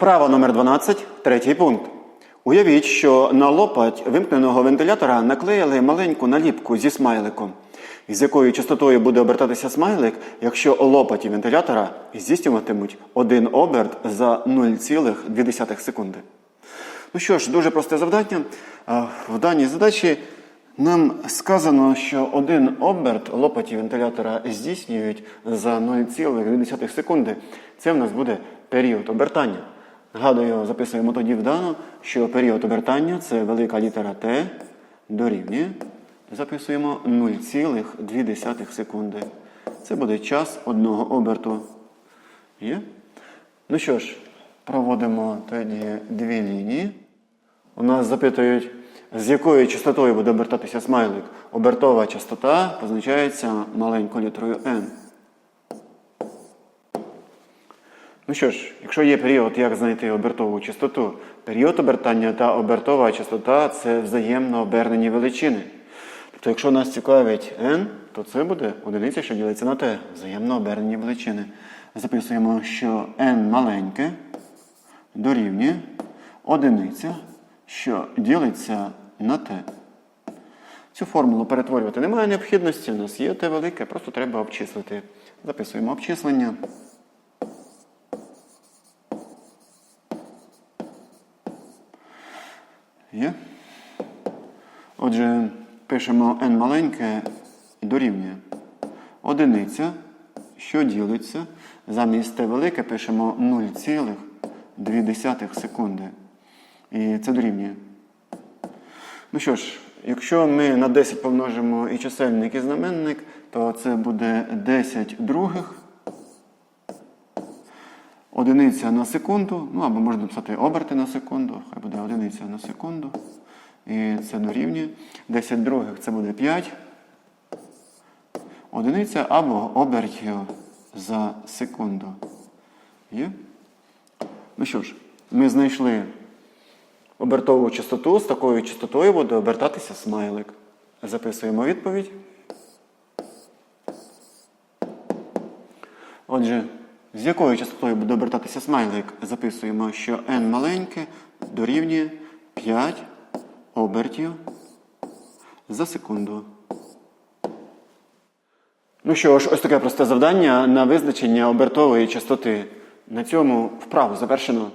Вправа номер 12, третій пункт. Уявіть, що на лопать вимкненого вентилятора наклеїли маленьку наліпку зі смайликом, з якою частотою буде обертатися смайлик, якщо лопаті вентилятора здійснюватимуть один оберт за 0,2 секунди. Ну що ж, дуже просте завдання. В даній задачі нам сказано, що один оберт лопаті вентилятора здійснюють за 0,2 секунди. Це в нас буде період обертання. Нагадую, записуємо тоді вдано, що період обертання це велика літера Т дорівнює. Записуємо 0,2 секунди. Це буде час одного оберту. Є? Ну що ж, проводимо тоді дві лінії. У нас запитують, з якою частотою буде обертатися смайлик. Обертова частота позначається маленькою літерою n. Ну що ж, якщо є період, як знайти обертову частоту? Період обертання та обертова частота це взаємно обернені величини. Тобто, якщо нас цікавить n, то це буде одиниця, що ділиться на t, взаємно обернені величини. Записуємо, що n маленьке дорівнює одиниця, що ділиться на t. Цю формулу перетворювати немає необхідності, у нас є t велике, просто треба обчислити. Записуємо обчислення. Є? Отже, пишемо n маленьке дорівнює одиниця, що ділиться. Замість t велике пишемо 0,2 секунди. І це дорівнює. Ну що ж, якщо ми на 10 помножимо і чисельник, і знаменник, то це буде 10 других. Одиниця на секунду, ну або можна написати оберти на секунду, хай буде одиниця на секунду. І це дорівнює. 10 других це буде 5. Одиниця або обертів за секунду. Є? Ну що ж, ми знайшли обертову частоту, з такою частотою буде обертатися смайлик. Записуємо відповідь. Отже, з якою частотою буде обертатися смайлик? Записуємо, що n маленьке дорівнює 5 обертів за секунду. Ну що ж, ось таке просте завдання на визначення обертової частоти. На цьому вправу завершено.